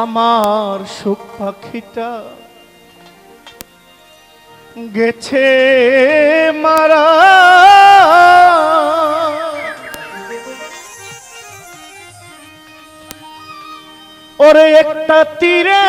আমার সুখ পাখিটা গেছে মারা। ওরে একটা তীরে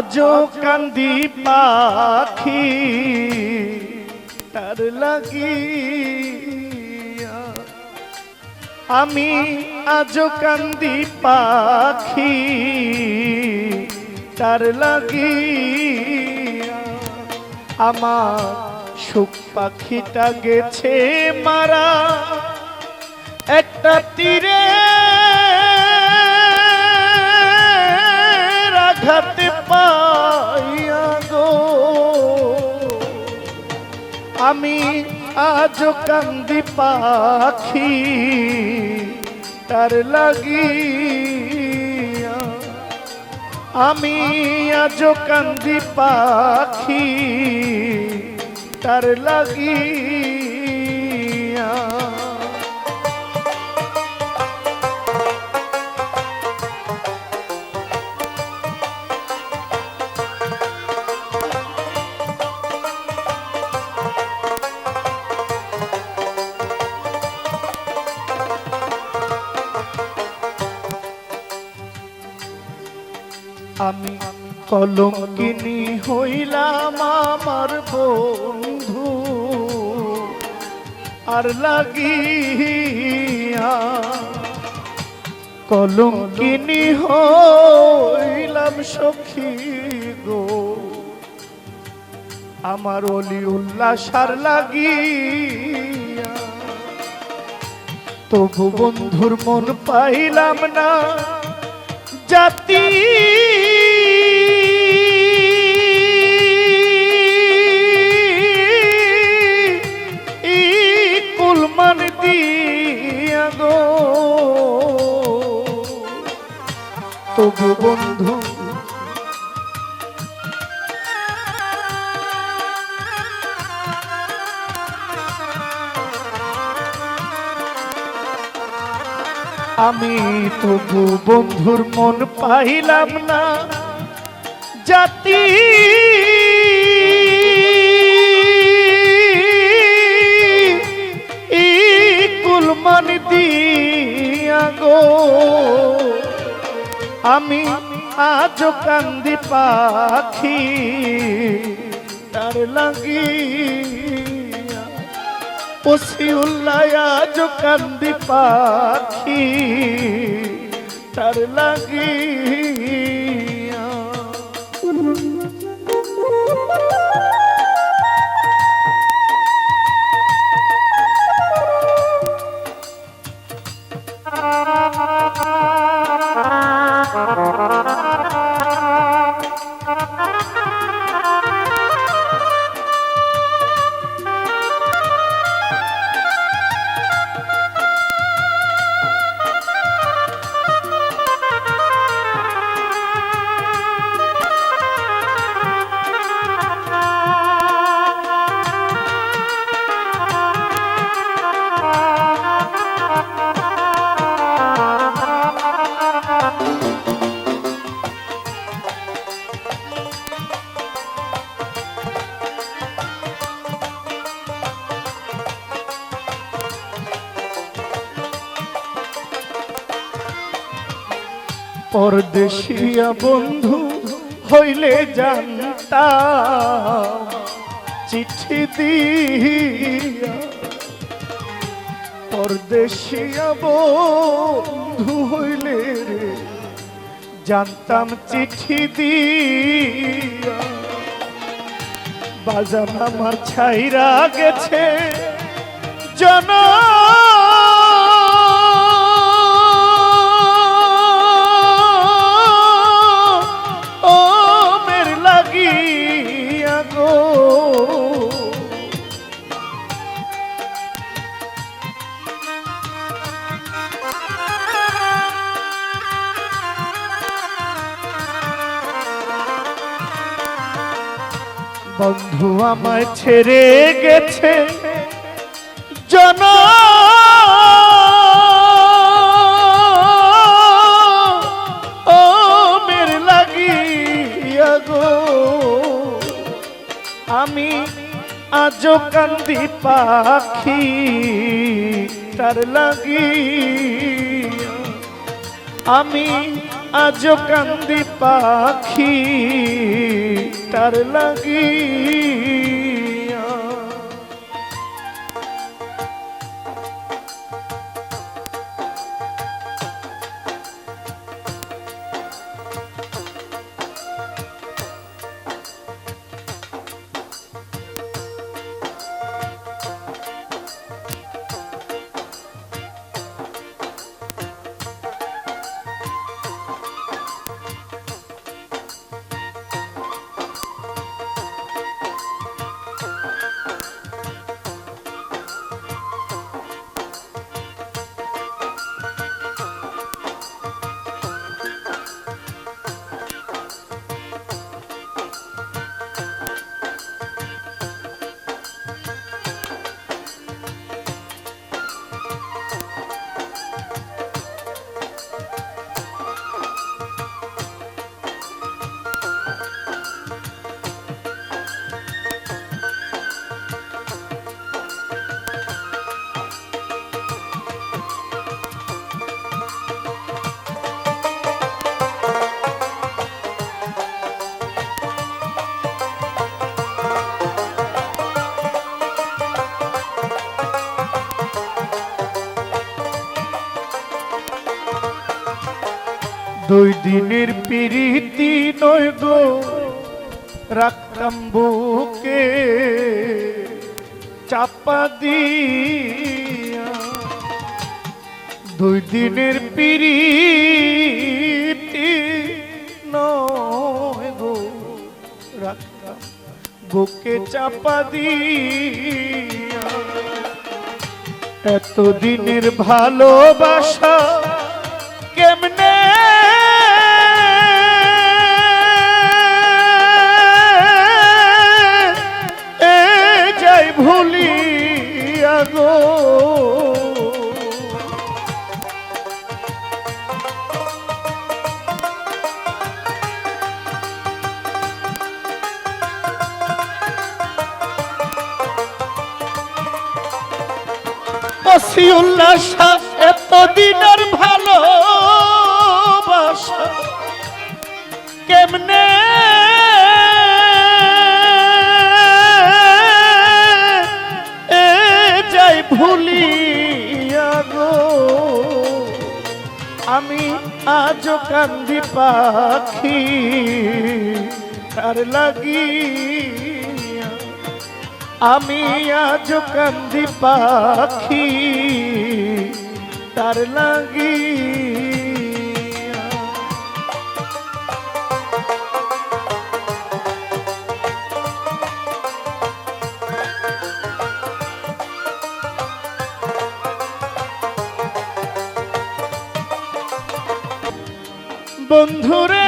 আজও কান্দি পাখি, তার লাগিয়া। আমি আজও কান্দি পাখি, তার লাগিয়া। আমার সুখ পাখিটা গেছে মারা, একটা তীরে আজ কান্দি পাখি তার লাগিয়া। আমি আজ কান্দি পাখি তার লাগিয়া। আমি কলঙ্কিনী হইলাম আমার বন্ধু। আর লাগিয়া কলঙ্কিনী হইলাম সখী গো। আমার অলি উল্লাসার লাগিয়া তবু বন্ধুর মন পাইলাম না। জাতি তবু বন্ধু। আমি তবু বন্ধুর মন পাইলাম না। জাতি কুলমান দিয়া গো। আমি আজ কান্দি পাখি তার পশি উল্লাই আজ কান্দি পাখি তার লাগিয়া। Música পরদেশিয়া বন্ধু, হইলে জানতা। চিঠি দিয়া পরদেশিয়া বন্ধু হইলে জানতাম চিঠি দিয়া। বাজান আমার ছাইরা গেছে জানা বন্ধু আমায় ছেড়ে গেছে। জন, ও আমি আজো কান্দি পাখি তার লাগি আমি আজো কান্দি পাখি তার লাগি। দুই দিনের পিরিতি নয় গো। রাখতাম বুকে চাপা দিয়া। দুই দিনের পিরিতি নয় গো। রাখতাম বুকে চাপা দিয়া। এতদিনের ভালোবাসা বসিউল্লাহ এতদিনের ভালোবাসা কেমনে? যাই ভুলিয়া আমি আজ কান্দি পাখি তার লাগিয়া আমি আজ কান্দি পাখি তার লাগি। বন্ধুরে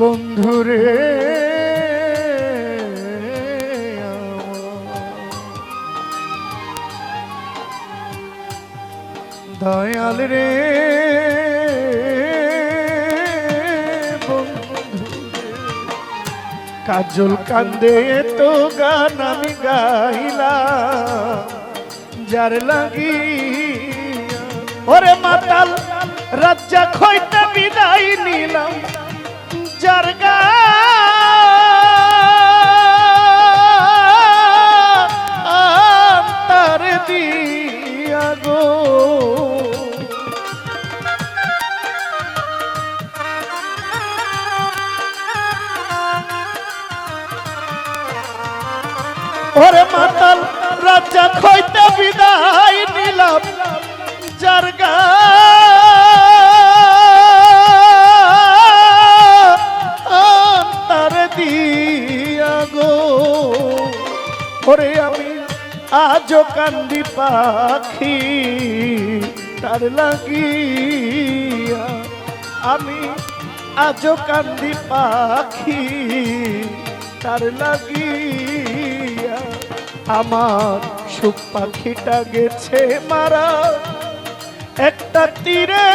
বন্ধুরে। দয়াল রে। কাজল কান্দে তো গান আমি গাইলাম, যার লাগি, ওরে মাতাল রাজ্জা খইটা বিদায় নিলাম যার গান তার দিয়া গো। ওরে মাতাল রাজা হইতে বিদায় নিলাম। যার গান ওরে আমি আজও কান্দি পাখি, তার লাগিয়া আমি আজও কান্দি পাখি, তার লাগিয়া আমার সুখ পাখিটা গেছে মারা। একটা তীরে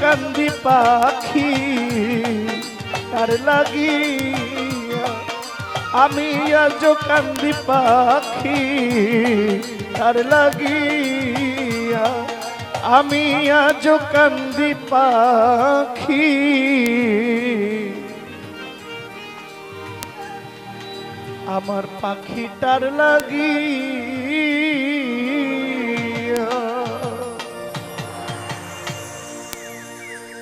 কান্দি পাখি, তার লাগিয়া আমি আজ কান্দি পাখি, তার লাগিয়া আমি আজ কান্দি পাখি। আমার পাখিটার লাগি